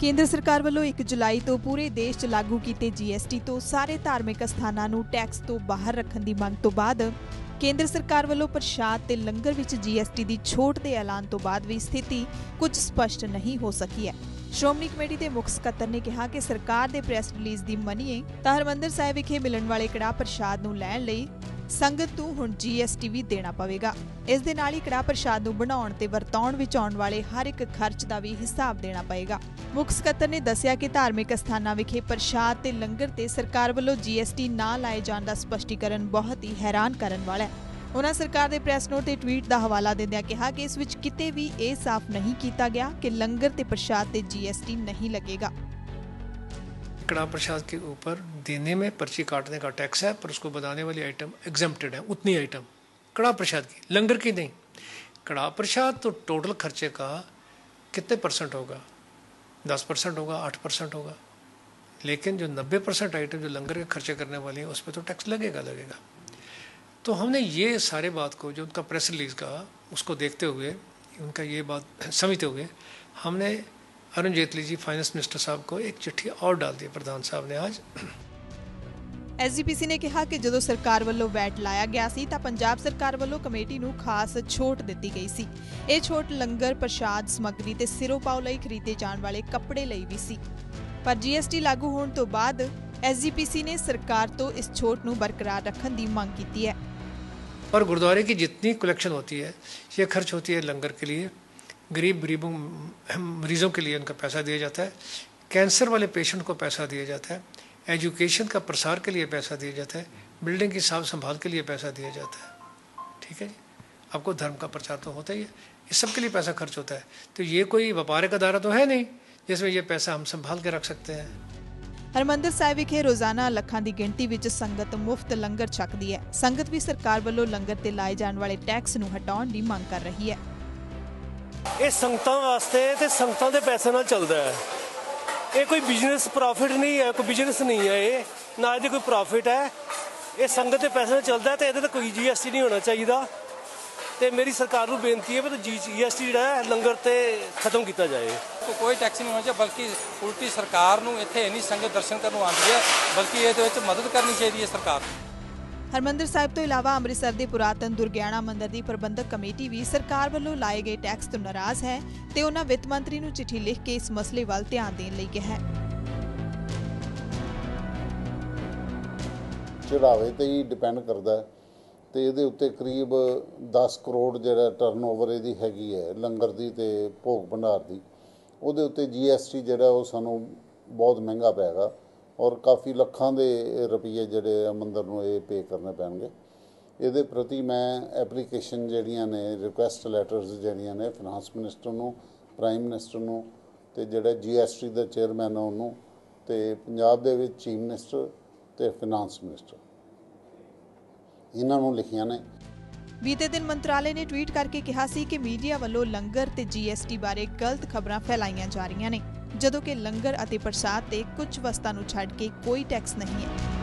ਕੇਂਦਰ ਸਰਕਾਰ ਵੱਲੋਂ 1 ਜੁਲਾਈ ਤੋਂ ਪੂਰੇ ਦੇਸ਼ 'ਚ ਲਾਗੂ ਕੀਤੇ GST ਤੋਂ ਸਾਰੇ ਧਾਰਮਿਕ ਸਥਾਨਾਂ ਨੂੰ ਟੈਕਸ ਤੋਂ ਬਾਹਰ ਰੱਖਣ ਦੀ ਮੰਗ ਤੋਂ ਬਾਅਦ ਕੇਂਦਰ ਸਰਕਾਰ ਵੱਲੋਂ ਪ੍ਰਸ਼ਾਦ ਤੇ ਲੰਗਰ ਵਿੱਚ GST ਦੀ ਛੋਟ ਦੇ ਐਲਾਨ ਤੋਂ ਬਾਅਦ ਵੀ ਸਥਿਤੀ ਕੁਝ ਸਪਸ਼ਟ ਨਹੀਂ ਹੋ ਸਕੀ ਹੈ। ਸ਼੍ਰੋਮਣੀ ਕਮੇਟੀ ਦੇ ਮੁੱਖ ਸਕੱਤਰ ਨੇ ਕਿਹਾ ਕਿ ਸਰਕਾਰ ਦੇ ਪ੍ਰੈਸ ਰਿਲੀਜ਼ ਦੀ ਮੰਨੀਏ ਤਾਂ ਹਰਮੰਦਰ ਸਾਹਿਬ ਵਿਖੇ ਮਿਲਣ ਵਾਲੇ ਕੜਾਹ ਪ੍ਰਸ਼ਾਦ ਨੂੰ ਲੈਣ ਲਈ ਸੰਗਤ ਨੂੰ ਹੁਣ ਜੀਐਸਟੀ ਵੀ ਦੇਣਾ ਪਵੇਗਾ। ਇਸ ਦੇ ਨਾਲ ਹੀ ਕੜਾ ਪ੍ਰਸ਼ਾਦ ਨੂੰ ਬਣਾਉਣ ਤੇ ਵਰਤਾਉਣ ਵਿੱਚ ਆਉਣ ਵਾਲੇ ਹਰ ਇੱਕ ਖਰਚ ਦਾ ਵੀ ਹਿਸਾਬ ਦੇਣਾ ਪਵੇਗਾ। ਮੁੱਖ ਸਕੱਤਰ ਨੇ ਦੱਸਿਆ ਕਿ ਧਾਰਮਿਕ ਸਥਾਨਾਂ ਵਿਖੇ ਪ੍ਰਸ਼ਾਦ ਤੇ ਲੰਗਰ ਤੇ ਸਰਕਾਰ ਵੱਲੋਂ ਜੀਐਸਟੀ ਨਾ ਲਾਏ ਜਾਣ ਦਾ ਸਪਸ਼ਟੀਕਰਨ ਬਹੁਤ ਹੀ ਹੈਰਾਨ ਕਰਨ ਵਾਲਾ ਹੈ। ਉਹਨਾਂ ਸਰਕਾਰ ਦੇ ਪ੍ਰੈਸ ਨੋਟ ਤੇ ਟਵੀਟ ਦਾ ਹਵਾਲਾ ਦਿੰਦਿਆਂ ਕਿਹਾ ਕਿ ਇਸ ਵਿੱਚ ਕਿਤੇ ਵੀ ਇਹ ਸਾਫ਼ ਨਹੀਂ ਕੀਤਾ ਗਿਆ ਕਿ ਲੰਗਰ ਤੇ ਪ੍ਰਸ਼ਾਦ ਤੇ ਜੀਐਸਟੀ ਨਹੀਂ ਲੱਗੇਗਾ। कड़ा प्रसाद के ऊपर देने में पर्ची काटने का टैक्स है, पर उसको बनाने वाली आइटम एग्जम्प्टेड है, उतनी आइटम कड़ा प्रसाद की, लंगर की नहीं। कड़ा प्रसाद तो टोटल खर्चे का कितने परसेंट होगा? दस परसेंट होगा, आठ परसेंट होगा। लेकिन जो नब्बे परसेंट आइटम जो लंगर के खर्चे करने वाली हैं, उस पर तो टैक्स लगेगा लगेगा। तो हमने ये सारे बात को, जो उनका प्रेस रिलीज़ का, उसको देखते हुए, उनका ये बात समझते हुए, हमने अरुण जेटली जी फाइनेंस मिनिस्टर साहब को एक चिट्ठी और डाल दी प्रधान साहब ने आज ਐਸਜੀਪੀਸੀ ਨੇ ਕਿਹਾ ਕਿ ਜਦੋਂ ਸਰਕਾਰ ਵੱਲੋਂ ਵੈਟ ਲਾਇਆ ਗਿਆ ਸੀ ਤਾਂ ਪੰਜਾਬ ਸਰਕਾਰ ਵੱਲੋਂ ਕਮੇਟੀ ਨੂੰ ਖਾਸ ਛੋਟ ਦਿੱਤੀ ਗਈ ਸੀ ਇਹ ਛੋਟ ਲੰਗਰ ਪ੍ਰਸ਼ਾਦ ਸਮੱਗਰੀ ਤੇ ਸਿਰੋਂ ਪਾਉ ਲਈ ਖਰੀਦੇ ਜਾਣ ਵਾਲੇ ਕੱਪੜੇ ਲਈ ਵੀ ਸੀ ਪਰ ਜੀਐਸਟੀ ਲਾਗੂ ਹੋਣ ਤੋਂ ਬਾਅਦ ਐਸਜੀਪੀਸੀ ਨੇ ਸਰਕਾਰ ਤੋਂ ਇਸ ਛੋਟ ਨੂੰ ਬਰਕਰਾਰ ਰੱਖਣ ਦੀ ਮੰਗ ਕੀਤੀ ਹੈ और गुरुद्वारे की जितनी कलेक्शन होती है ये खर्च होती है लंगर के लिए गरीब गरीबों मरीजों के लिए उनका पैसा दिया जाता है कैंसर वाले पेशेंट को पैसा दिया जाता है एजुकेशन का प्रसार के लिए पैसा दिया जाता है बिल्डिंग की साफ संभाल के लिए पैसा दिया जाता है ठीक है जी आपको धर्म का प्रचार तो होता ही है इस सब के लिए पैसा खर्च होता है तो ये कोई व्यापारिक अदारा तो है नहीं जिसमें ये पैसा हम संभाल के रख सकते हैं ਹਰਮੰਦਰ ਸਾਹਿਬ ਵਿਖੇ ਰੋਜ਼ਾਨਾ ਲੱਖਾਂ ਦੀ ਗਿਣਤੀ ਵਿੱਚ ਸੰਗਤ ਮੁਫਤ ਲੰਗਰ ਛਕਦੀ ਹੈ ਸੰਗਤ ਵੀ ਸਰਕਾਰ ਵੱਲੋਂ ਲੰਗਰ ਤੇ ਲਾਏ ਜਾਣ ਵਾਲੇ ਟੈਕਸ ਨੂੰ ਹਟਾਉਣ ਦੀ ਮੰਗ ਕਰ ਰਹੀ ਹੈ ਇਹ ਸੰਗਤਾਂ ਵਾਸਤੇ ਤੇ ਸੰਗਤਾਂ ਦੇ ਪੈਸੇ ਨਾਲ ਚੱਲਦਾ ਹੈ। ਇਹ ਕੋਈ ਬਿਜ਼ਨਸ ਪ੍ਰੋਫਿਟ ਨਹੀਂ ਹੈ, ਕੋਈ ਬਿਜ਼ਨਸ ਨਹੀਂ ਹੈ ਇਹ। ਨਾ ਇਹਦੇ ਕੋਈ ਪ੍ਰੋਫਿਟ ਹੈ। ਇਹ ਸੰਗਤ ਦੇ ਪੈਸੇ ਨਾਲ ਚੱਲਦਾ ਹੈ ਤੇ ਇਹਦੇ ਤੇ ਕੋਈ ਜੀਐਸਟੀ ਨਹੀਂ ਹੋਣਾ ਚਾਹੀਦਾ। ਤੇ ਮੇਰੀ ਸਰਕਾਰ ਨੂੰ ਬੇਨਤੀ ਹੈ ਵੀ ਜੀਐਸਟੀ ਜਿਹੜਾ ਹੈ, ਲੰਗਰ ਤੇ ਖਤਮ ਕੀਤਾ ਜਾਏ। ਕੋਈ ਟੈਕਸ ਨਹੀਂ ਹੋਣਾ ਚਾਹੀਦਾ, ਬਲਕਿ ਉਲਟੀ ਸਰਕਾਰ ਨੂੰ ਇੱਥੇ ਇੰਨੀ ਸੰਗਤ ਦਰਸ਼ਨ ਕਰਨ ਨੂੰ ਆਉਂਦੀ ਹੈ, ਬਲਕਿ ਇਹਦੇ ਵਿੱਚ ਮਦਦ ਕਰਨੀ ਚਾਹੀਦੀ ਹੈ ਸਰਕਾਰ ਨੂੰ। ਹਰਮੰਦਰ ਸਾਹਿਬ ਤੋਂ ਇਲਾਵਾ ਅੰਮ੍ਰਿਤਸਰ ਦੇ ਪੁਰਾਤਨ ਦੁਰਗਿਆਣਾ ਮੰਦਿਰ ਦੀ ਪ੍ਰਬੰਧਕ ਕਮੇਟੀ ਵੀ ਸਰਕਾਰ ਵੱਲੋਂ ਲਾਏ ਗਏ ਟੈਕਸ ਤੋਂ ਨਾਰਾਜ਼ ਹੈ ਤੇ ਉਹਨਾਂ ਵਿੱਤ ਮੰਤਰੀ ਨੂੰ ਚਿੱਠੀ ਲਿਖ ਕੇ ਇਸ ਮਸਲੇ ਵੱਲ ਧਿਆਨ ਦੇਣ ਲਈ ਕਿਹਾ ਹੈ। ਚੜਾਵੇ ਤੇ ਹੀ ਡਿਪੈਂਡ ਕਰਦਾ ਹੈ ਤੇ ਇਹਦੇ ਉੱਤੇ ਕਰੀਬ 10 ਕਰੋੜ ਜਿਹੜਾ ਟਰਨਓਵਰ ਇਹਦੀ ਹੈਗੀ ਹੈ, ਲੰਗਰ ਦੀ ਤੇ ਭੋਗ ਭੰਡਾਰ ਦੀ। ਉਹਦੇ ਉੱਤੇ ਜੀਐਸਟੀ ਜਿਹੜਾ ਉਹ ਸਾਨੂੰ ਬਹੁਤ ਮਹਿੰਗਾ ਪੈਗਾ ਔਰ ਕਾਫੀ ਲੱਖਾਂ ਦੇ ਰੁਪਏ ਜਿਹੜੇ ਮੰਦਰ ਨੂੰ ਇਹ ਪੇ ਕਰਨੇ ਪੈਣਗੇ। ਇਹਦੇ ਪ੍ਰਤੀ ਮੈਂ ਐਪਲੀਕੇਸ਼ਨ ਜਿਹੜੀਆਂ ਨੇ ਰਿਕੁਐਸਟ ਲੈਟਰਸ ਜਿਹੜੀਆਂ ਨੇ ਫਾਈਨਾਂਸ ਮਿਨਿਸਟਰ ਨੂੰ ਪ੍ਰਾਈਮ ਮਿਨਿਸਟਰ ਨੂੰ ਤੇ ਜਿਹੜਾ ਜੀਐਸਟੀ ਦਾ ਚੇਅਰਮੈਨ ਆ ਉਹਨੂੰ ਤੇ ਪੰਜਾਬ ਦੇ ਵਿੱਚ ਚੀਫ ਮਿਨਿਸਟਰ ਤੇ ਫਾਈਨਾਂਸ ਮਿਨਿਸਟਰ ਇਹਨਾਂ ਨੂੰ ਲਿਖੀਆਂ ਨੇ। ਬੀਤੇ ਦਿਨ ਮੰਤਰਾਲੇ ਨੇ ਟਵੀਟ ਕਰਕੇ ਕਿਹਾ ਸੀ ਕਿ ਮੀਡੀਆ ਵੱਲੋਂ ਲੰਗਰ ਤੇ ਜੀਐਸਟੀ ਬਾਰੇ ਗਲਤ ਖਬਰਾਂ ਫੈਲਾਈਆਂ ਜਾ ਰਹੀਆਂ ਨੇ। ਜਦੋਂ ਕਿ ਲੰਗਰ ਅਤੇ ਪ੍ਰਸਾਦ ਤੇ ਕੁਝ ਵਸਤਾਂ ਨੂੰ ਛੱਡ ਕੇ ਕੋਈ ਟੈਕਸ ਨਹੀਂ ਹੈ।